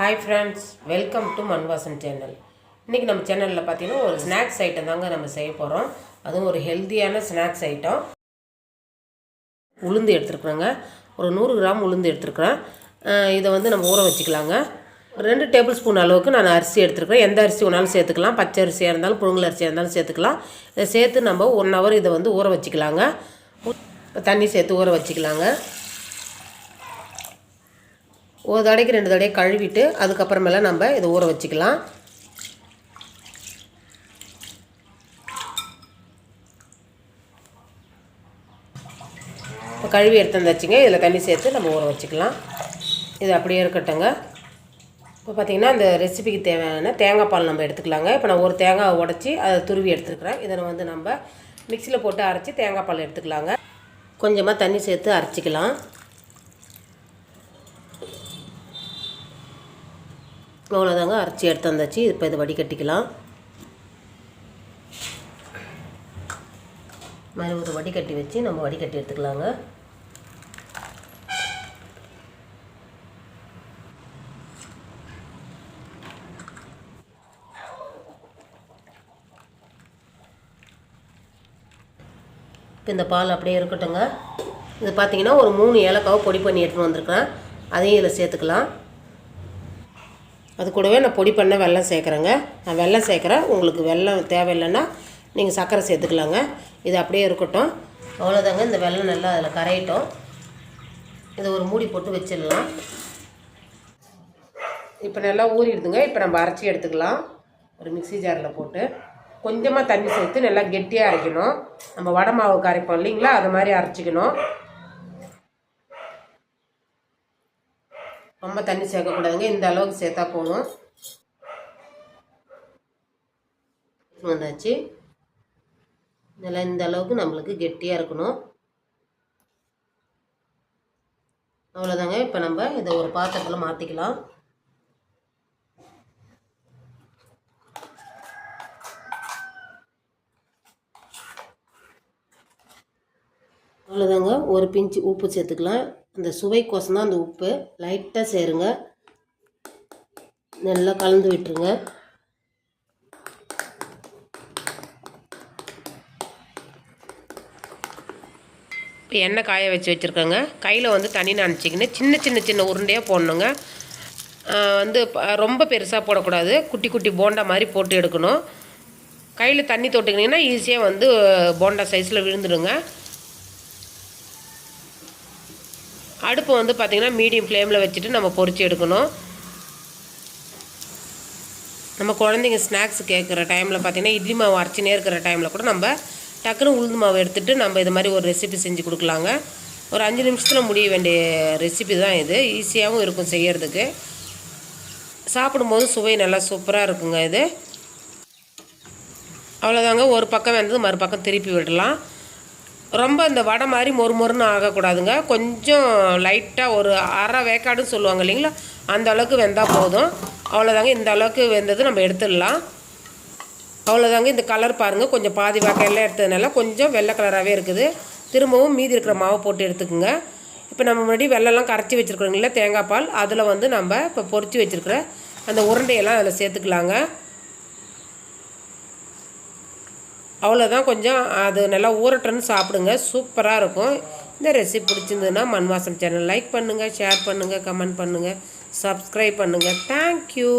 Hi friends welcome to Manvasan channel இன்றைக்கி நம்ம சேனலில் பார்த்தீங்கன்னா ஒரு ஸ்நாக்ஸ் ஐட்டம் தாங்க நம்ம செய்ய போகிறோம் அதுவும் ஒரு ஹெல்த்தியான ஸ்நாக்ஸ் ஐட்டம் உளுந்து எடுத்துருக்குறோங்க. ஒரு நூறு கிராம் உளுந்து எடுத்துருக்குறேன். இதை வந்து நம்ம ஊற வச்சுக்கலாங்க. ஒரு ரெண்டு டேபிள் ஸ்பூன் அளவுக்கு நான் அரிசி எடுத்துருக்கிறேன். எந்த அரிசி வேணாலும் சேர்த்துக்கலாம். பச்சை அரிசியாக இருந்தாலும் புழுங்கல் அரிசியாக இருந்தாலும் சேர்த்துக்கலாம். இதை சேர்த்து நம்ம ஒன் ஹவர் இதை வந்து ஊற வச்சுக்கலாங்க. தண்ணி சேர்த்து ஊற வச்சுக்கலாங்க. ஒரு தடைக்கு ரெண்டு தடவை கழுவிட்டு அதுக்கப்புறமெல்லாம் நம்ம இதை ஊற வச்சுக்கலாம். இப்போ கழுவி எடுத்து வந்தாச்சுங்க இதில் தண்ணி சேர்த்து நம்ம ஊற வச்சுக்கலாம். இது அப்படியே இருக்கட்டுங்க. இப்போ பார்த்திங்கன்னா அந்த ரெசிபிக்கு தேவையான தேங்காய் பால் நம்ம எடுத்துக்கலாங்க. இப்போ நான் ஒரு தேங்காய் உடச்சி அதை துருவி எடுத்துருக்குறேன். இதை வந்து நம்ம மிக்சியில் போட்டு அரைச்சி தேங்காய் பால் எடுத்துக்கலாங்க. கொஞ்சமாக தண்ணி சேர்த்து அரைச்சிக்கலாம். அவ்வளோதாங்க அரைச்சி எடுத்து வந்தாச்சு. இப்போ இதை வடிகட்டிக்கலாம். மாதிரி ஒரு வடிகட்டி வச்சு நம்ம வடிகட்டி எடுத்துக்கலாங்க. இப்போ இந்த பால் அப்படியே இருக்கட்டுங்க இது பார்த்தீங்கன்னா ஒரு மூணு ஏலக்காவை பொடி பண்ணி எடுத்துகிட்டு வந்திருக்கிறேன். அதையும் இதில் சேர்த்துக்கலாம். அது கூடவே நான் பொடி பண்ண வெல்லம் சேர்க்குறேங்க. நான் வெல்லம் சேர்க்குறேன். உங்களுக்கு வெல்லம் தேவையில்லைன்னா நீங்கள் சர்க்கரை சேர்த்துக்கலாங்க. இது அப்படியே இருக்கட்டும். அவ்வளோதாங்க இந்த வெல்லம் நல்லா அதில் கரையட்டும். இதை ஒரு மூடி போட்டு வச்சிடலாம். இப்போ நல்லா ஊறிடுதுங்க. இப்போ நம்ம அரைச்சி எடுத்துக்கலாம். ஒரு மிக்ஸி ஜாரில் போட்டு. கொஞ்சமாக தண்ணி சேர்த்து நல்லா கெட்டியாக அரைக்கணும். நம்ம வடை மாவு அரைப்போம் இல்லைங்களா? அது மாதிரி அரைச்சிக்கணும். ரொம்ப தண்ணி சேர்க்கக்கூடாதுங்க. இந்த அளவுக்கு சேர்த்தா போதும். வந்தாச்சு. இதெல்லாம் இந்த அளவுக்கு நம்மளுக்கு கெட்டியாக இருக்கணும். அவ்வளோதாங்க இப்போ நம்ம இதை ஒரு பாத்திரத்தில் மாற்றிக்கலாம் அவ்வளோதாங்க ஒரு பிஞ்சு உப்பு சேர்த்துக்கலாம். அந்த சுவைக்கோசம் தான் அந்த உப்பு. லைட்டாக சேருங்க. நல்லா கலந்து விட்டுருங்க. இப்போ எண்ணெய் காய வச்சு வச்சுருக்கோங்க. கையில் வந்து தண்ணி நினச்சிக்கின்னு சின்ன சின்ன சின்ன உருண்டையாக போடணுங்க. வந்து ப- ரொம்ப பெருசாக போடக்கூடாது. குட்டி குட்டி போண்டா மாதிரி போட்டு எடுக்கணும். கையில் தண்ணி தொட்டுக்கிட்டிங்கன்னா ஈஸியாக வந்து போண்டா சைஸில் விழுந்துடுங்க. அடுப்பு வந்து பார்த்திங்கன்னா மீடியம் ஃப்ளேமில் வச்சுட்டு நம்ம பொறிச்சு எடுக்கணும். நம்ம குழந்தைங்க ஸ்நாக்ஸ் கேட்குற டைமில் பார்த்திங்கன்னா இட்லி மாவு அரைச்சினே இருக்கிற டைமில் கூட நம்ம டக்குன்னு உளுந்து மாவு எடுத்துகிட்டு நம்ம இது மாதிரி ஒரு ரெசிபி செஞ்சு கொடுக்கலாங்க. ஒரு அஞ்சு நிமிஷத்தில் முடிய வேண்டிய ரெசிபி தான் இது. ஈஸியாகவும் இருக்கும் செய்கிறதுக்கு சாப்பிடும்போது சுவை நல்லா சூப்பராக இருக்குங்க இது. அவ்வளோதாங்க ஒரு பக்கம் வெந்தது மறுபக்கம் திருப்பி விடலாம். ரொம்ப இந்த வடை மாதிரி மொறு மொறுன்னு ஆகக்கூடாதுங்க. கொஞ்சம் லைட்டாக ஒரு அரை வேக்காடுன்னு சொல்லுவாங்க இல்லைங்களா? அந்த அளவுக்கு வெந்தால் போதும். அவ்வளோதாங்க இந்த அளவுக்கு வெந்தது நம்ம எடுத்துடலாம். அவ்வளோதாங்க இந்த கலர் பாருங்கள் கொஞ்சம் பாதி வாக்கையெல்லாம் எடுத்ததுனால கொஞ்சம் வெள்ளை கலராகவே இருக்குது. திரும்பவும் மீதி இருக்கிற மாவை போட்டு எடுத்துக்கோங்க. இப்போ நம்ம முன்னாடி வெள்ளெல்லாம் கரைச்சி வச்சுருக்குறோங்களா தேங்காய் பால். அதில் வந்து நம்ம இப்போ பொறிச்சு வச்சுருக்கிற அந்த உருண்டையெல்லாம் அதில் சேர்த்துக்கலாங்க. அவ்வளோதான் கொஞ்சம் அது நல்லா ஊரட்டுன்னு சாப்பிடுங்க. சூப்பராக இருக்கும். இந்த ரெசிபி பிடிச்சிருந்ததுன்னா மண்வாசம் சேனல் லைக் பண்ணுங்கள் ஷேர் பண்ணுங்கள் கமெண்ட் பண்ணுங்கள் சப்ஸ்கிரைப் பண்ணுங்கள் தேங்க்யூ